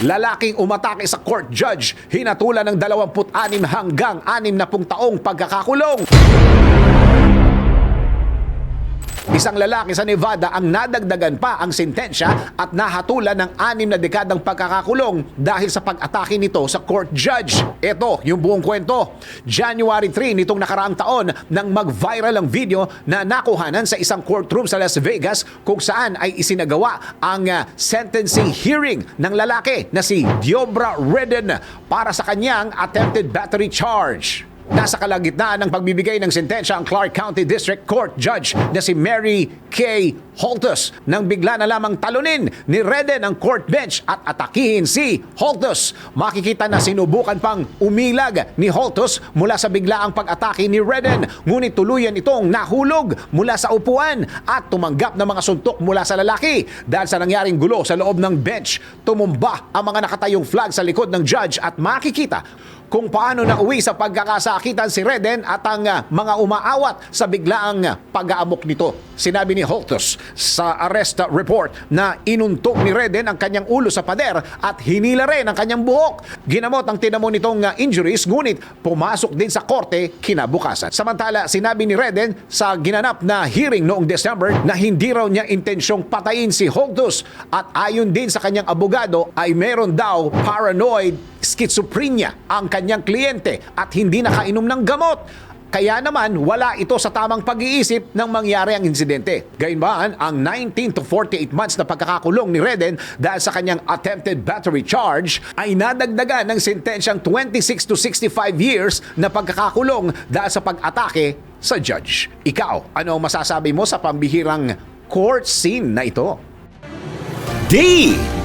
Lalaking umatake sa court judge, hinatulan ng 26 hanggang 60 taong pagkakakulong. Isang lalaki sa Nevada ang nadagdagan pa ang sentensya at nahatulan ng anim na dekadang pagkakakulong dahil sa pag-atake nito sa court judge. Ito yung buong kwento. January 3 nitong nakaraang taon nang mag-viral ang video na nakuhanan sa isang courtroom sa Las Vegas kung saan ay isinagawa ang ah, sentencing hearing ng lalaki na si Diobra Redden para sa kanyang attempted battery charge. Nasa kalagitnaan ng pagbibigay ng sentensya ang Clark County District Court Judge na si Mary K. Holtus nang bigla na lamang talunin ni Redden ang court bench at atakihin si Holtus. Makikita na sinubukan pang umilag ni Holtus mula sa biglaang pag-atake ni Redden ngunit tuluyan itong nahulog mula sa upuan at tumanggap ng mga suntok mula sa lalaki. Dahil sa nangyaring gulo sa loob ng bench, tumumba ang mga nakatayong flag sa likod ng judge at makikita kung paano nauwi sa pagkakasakitan si Reden at ang ah, mga umaawat sa biglaang ah, pag-aamok nito. Sinabi ni Holtus sa arrest report na inuntok ni Reden ang kanyang ulo sa pader at hinila rin ang kanyang buhok. Ginamot ang tinamo nitong ah, injuries ngunit pumasok din sa korte kinabukasan. Samantala, sinabi ni Reden sa ginanap na hearing noong December na hindi raw niya intensyong patayin si Holtus at ayon din sa kanyang abogado ay meron daw paranoid schizophrenia ang kanyang kliyente at hindi nakainom ng gamot. Kaya naman, wala ito sa tamang pag-iisip nang mangyari ang insidente. Gayunman, ang 19 to 48 months na pagkakakulong ni Reden dahil sa kanyang attempted battery charge ay nadagdagan ng sentensyang 26 to 65 years na pagkakakulong dahil sa pag-atake sa judge. Ikaw, ano masasabi mo sa pambihirang court scene na ito?